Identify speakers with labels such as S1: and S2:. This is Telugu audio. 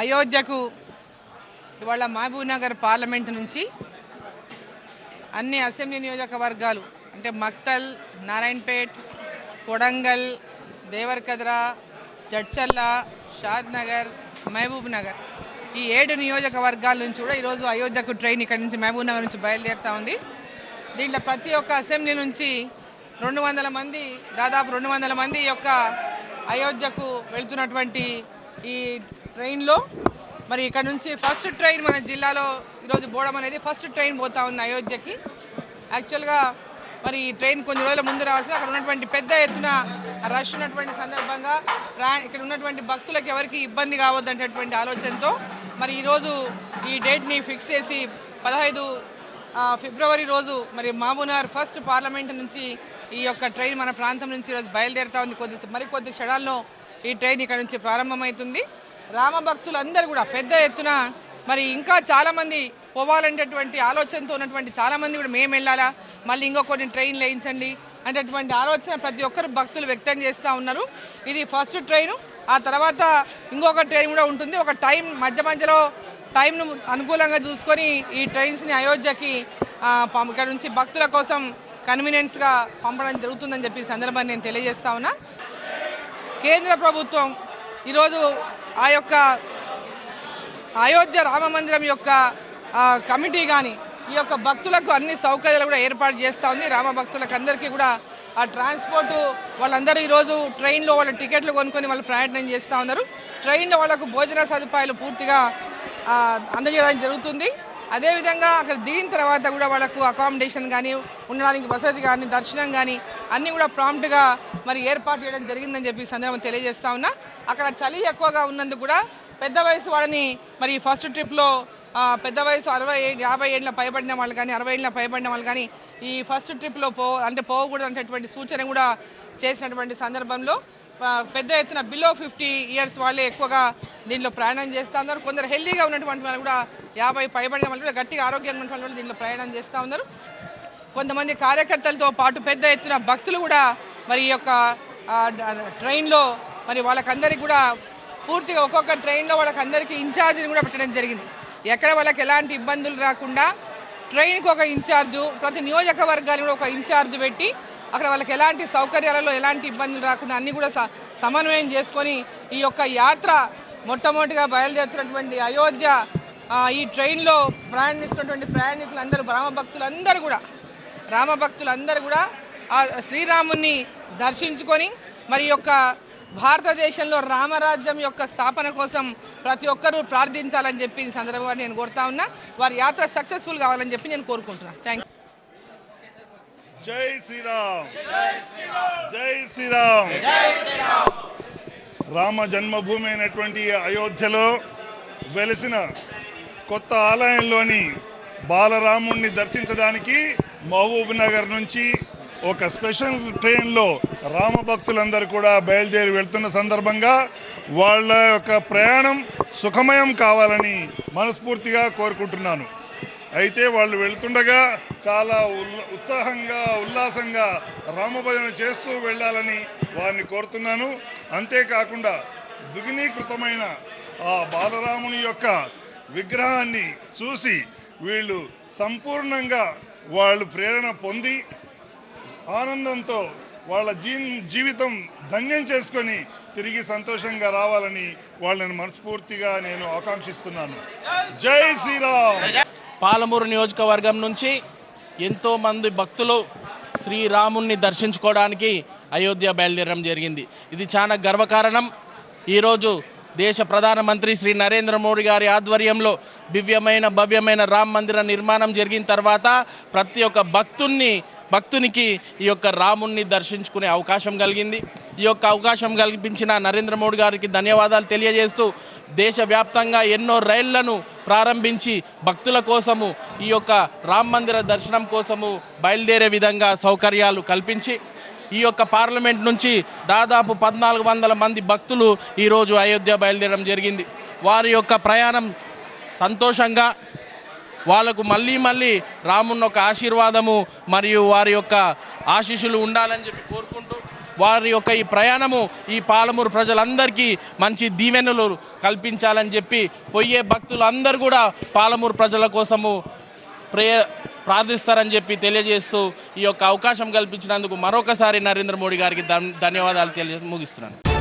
S1: అయోధ్యకు ఇవాళ మహబూబ్నగర్ పార్లమెంట్ నుంచి అన్ని అసెంబ్లీ నియోజకవర్గాలు అంటే మక్తల్ నారాయణపేట్ కొడంగల్ దేవరకద్ర జడ్చల్ల షాద్నగర్ మహబూబ్నగర్ మహబూబ్ నగర్ ఈ ఏడు నియోజకవర్గాల నుంచి కూడా ఈరోజు అయోధ్యకు ట్రైన్ ఇక్కడ నుంచి మహబూబ్ నగర్ నుంచి బయలుదేరుతూ ఉంది. దీంట్లో ప్రతి ఒక్క అసెంబ్లీ నుంచి రెండు వందల మంది దాదాపు రెండు వందల మంది యొక్క అయోధ్యకు వెళ్తున్నటువంటి ఈ ట్రైన్లో మరి ఇక్కడ నుంచి ఫస్ట్ ట్రైన్ మన జిల్లాలో ఈరోజు పోవడం అనేది ఫస్ట్ ట్రైన్ పోతా ఉంది అయోధ్యకి. యాక్చువల్గా మరి ఈ ట్రైన్ కొన్ని రోజుల ముందు రావాల్సిన అక్కడ ఉన్నటువంటి పెద్ద ఎత్తున రష్ ఉన్నటువంటి సందర్భంగా రా ఇక్కడ ఉన్నటువంటి భక్తులకు ఎవరికి ఇబ్బంది కావద్దనేటటువంటి ఆలోచనతో మరి ఈరోజు ఈ డేట్ని ఫిక్స్ చేసి పదహైదు ఫిబ్రవరి రోజు మరి మహబూబ్నగర్ ఫస్ట్ పార్లమెంట్ నుంచి ఈ యొక్క ట్రైన్ మన ప్రాంతం నుంచి ఈరోజు బయలుదేరుతా ఉంది. కొద్ది మరి కొద్ది క్షణాల్లో ఈ ట్రైన్ ఇక్కడ నుంచి ప్రారంభమవుతుంది. రామ భక్తులందరూ కూడా పెద్ద ఎత్తున మరి ఇంకా చాలామంది పోవాలనేటటువంటి ఆలోచనతో ఉన్నటువంటి చాలామంది కూడా మేము వెళ్ళాలా? మళ్ళీ ఇంకో కొన్ని ట్రైన్లు వేయించండి అనేటటువంటి ఆలోచన ప్రతి ఒక్కరు భక్తులు వ్యక్తం చేస్తూ ఉన్నారు. ఇది ఫస్ట్ ట్రైను. ఆ తర్వాత ఇంకొక ట్రైన్ కూడా ఉంటుంది. ఒక టైం మధ్య మధ్యలో టైంను అనుకూలంగా చూసుకొని ఈ ట్రైన్స్ని అయోధ్యకి ఇక్కడ నుంచి భక్తుల కోసం కన్వీనియన్స్గా పంపడం జరుగుతుందని చెప్పి సందర్భాన్ని నేను తెలియజేస్తా ఉన్నా. కేంద్ర ప్రభుత్వం ఈరోజు ఆ యొక్క అయోధ్య రామ మందిరం యొక్క కమిటీ కానీ ఈ యొక్క భక్తులకు అన్ని సౌకర్యాలు కూడా ఏర్పాటు చేస్తూ ఉంది. రామ భక్తులకు అందరికీ కూడా ఆ ట్రాన్స్పోర్టు వాళ్ళందరూ ఈరోజు ట్రైన్లో వాళ్ళ టికెట్లు కొనుక్కొని వాళ్ళు ప్రయాణం చేస్తూ ఉన్నారు. ట్రైన్లో వాళ్ళకు భోజన సదుపాయాలు పూర్తిగా అందజేయడం జరుగుతుంది. అదేవిధంగా అక్కడ దిగిన తర్వాత కూడా వాళ్ళకు అకామిడేషన్ కానీ ఉండడానికి వసతి కానీ దర్శనం కానీ అన్నీ కూడా ప్రాంప్ట్గా మరి ఏర్పాటు చేయడం జరిగిందని చెప్పి సందర్భం తెలియజేస్తా ఉన్నా. అక్కడ చలి ఎక్కువగా ఉన్నందుకు కూడా పెద్ద వయసు వాళ్ళని మరి ఫస్ట్ ట్రిప్లో పెద్ద వయసు అరవై ఏ- యాభై ఏళ్ళ పైబడిన వాళ్ళు కానీ అరవై ఏళ్ళ పైబడిన వాళ్ళు కానీ ఈ ఫస్ట్ ట్రిప్లో పో అంటే పోకూడదు అనేటటువంటి సూచన కూడా చేసినటువంటి సందర్భంలో పెద్ద ఎత్తున బిలో ఫిఫ్టీ ఇయర్స్ వాళ్ళే ఎక్కువగా దీనిలో ప్రయాణం చేస్తూ ఉన్నారు. కొందరు హెల్దీగా ఉన్నటువంటి వాళ్ళు కూడా యాభై పైబడిన వాళ్ళు కూడా గట్టిగా ఆరోగ్యంగా ఉన్నటువంటి వాళ్ళు దీనిలో ప్రయాణం చేస్తూ ఉన్నారు. కొంతమంది కార్యకర్తలతో పాటు పెద్ద ఎత్తున భక్తులు కూడా మరి ఈ యొక్క ట్రైన్లో మరి వాళ్ళకందరికీ కూడా పూర్తిగా ఒక్కొక్క ట్రైన్లో వాళ్ళకందరికీ ఇన్ఛార్జిని కూడా పెట్టడం జరిగింది. ఎక్కడ వాళ్ళకి ఎలాంటి ఇబ్బందులు రాకుండా ట్రైన్కి ఒక ఇన్ఛార్జు ప్రతి నియోజకవర్గానికి కూడా ఒక ఇన్ఛార్జ్ పెట్టి అక్కడ వాళ్ళకి ఎలాంటి సౌకర్యాలలో ఎలాంటి ఇబ్బందులు రాకుండా అన్నీ కూడా స- సమన్వయం చేసుకొని ఈ యొక్క యాత్ర మొట్టమొదటిగా బయలుదేరుతున్నటువంటి అయోధ్య ఈ ట్రైన్లో ప్రయాణిస్తున్నటువంటి ప్రయాణికులందరూ రామభక్తులందరూ కూడా రామభక్తులందరూ కూడా ఆ శ్రీరాముని దర్శించుకొని మరి యొక్క భారతదేశంలో రామరాజ్యం యొక్క స్థాపన కోసం ప్రతి ఒక్కరూ ప్రార్థించాలని చెప్పి ఈ సందర్భంగా నేను కోరుతా ఉన్నా. వారి యాత్ర సక్సెస్ఫుల్ కావాలని చెప్పి నేను కోరుకుంటున్నాను థ్యాంక్
S2: జై శ్రీరామ్. జై శ్రీరామ్. రామ జన్మభూమి అయినటువంటి అయోధ్యలో వెలిసిన కొత్త ఆలయంలోని బాలరాముణ్ణి దర్శించడానికి మహబూబ్ నగర్ నుంచి ఒక స్పెషల్ ట్రైన్లో రామ భక్తులందరూ కూడా బయలుదేరి వెళ్తున్న సందర్భంగా వాళ్ళ యొక్క ప్రయాణం సుఖమయం కావాలని మనస్ఫూర్తిగా కోరుకుంటున్నాను. అయితే వాళ్ళు వెళ్తుండగా చాలా ఉత్సాహంగా ఉల్లాసంగా రామభజన చేస్తూ వెళ్ళాలని వారిని కోరుతున్నాను. అంతేకాకుండా దుగినీకృతమైన ఆ బాలరాముని యొక్క విగ్రహాన్ని చూసి వీళ్ళు సంపూర్ణంగా వాళ్ళు ప్రేరణ పొంది ఆనందంతో వాళ్ళ జీ జీవితం ధన్యం చేసుకొని తిరిగి సంతోషంగా రావాలని వాళ్ళని మనస్ఫూర్తిగా నేను ఆకాంక్షిస్తున్నాను. జై శ్రీరామ్!
S3: పాలమూరు నియోజకవర్గం నుంచి ఎంతోమంది భక్తులు శ్రీరాముణ్ణి దర్శించుకోవడానికి అయోధ్య బయలుదేరడం జరిగింది. ఇది చాలా గర్వకారణం ఈరోజు దేశ ప్రధానమంత్రి శ్రీ నరేంద్ర మోడీ గారి ఆధ్వర్యంలో దివ్యమైన భవ్యమైన రామ్ మందిర నిర్మాణం జరిగిన తర్వాత ప్రతి ఒక్క భక్తుణ్ణి భక్తునికి ఈ యొక్క రాముణ్ణి దర్శించుకునే అవకాశం కలిగింది. ఈ యొక్క అవకాశం కల్పించిన నరేంద్ర మోడీ గారికి ధన్యవాదాలు తెలియజేస్తూ దేశవ్యాప్తంగా ఎన్నో రైళ్ళను ప్రారంభించి భక్తుల కోసము ఈ యొక్క రామ్ మందిర దర్శనం కోసము బయలుదేరే విధంగా సౌకర్యాలు కల్పించి ఈ యొక్క పార్లమెంట్ నుంచి దాదాపు పద్నాలుగు వందల మంది భక్తులు ఈరోజు అయోధ్య బయలుదేరడం జరిగింది. వారి యొక్క ప్రయాణం సంతోషంగా వాళ్ళకు మళ్ళీ మళ్ళీ రామున్న ఒక ఆశీర్వాదము మరియు వారి యొక్క ఆశీస్సులు ఉండాలని చెప్పి కోరుకుంటూ వారి యొక్క ఈ ప్రయాణము ఈ పాలమూరు ప్రజలందరికీ మంచి దీవెనలు కల్పించాలని చెప్పి పోయే భక్తులందరూ కూడా పాలమూరు ప్రజల కోసము ప్రేయ ప్రార్థిస్తారని చెప్పి తెలియజేస్తూ ఈ యొక్క అవకాశం కల్పించినందుకు మరొకసారి నరేంద్ర మోడీ గారికి ధన్యవాదాలు తెలియజేసి ముగిస్తున్నాను.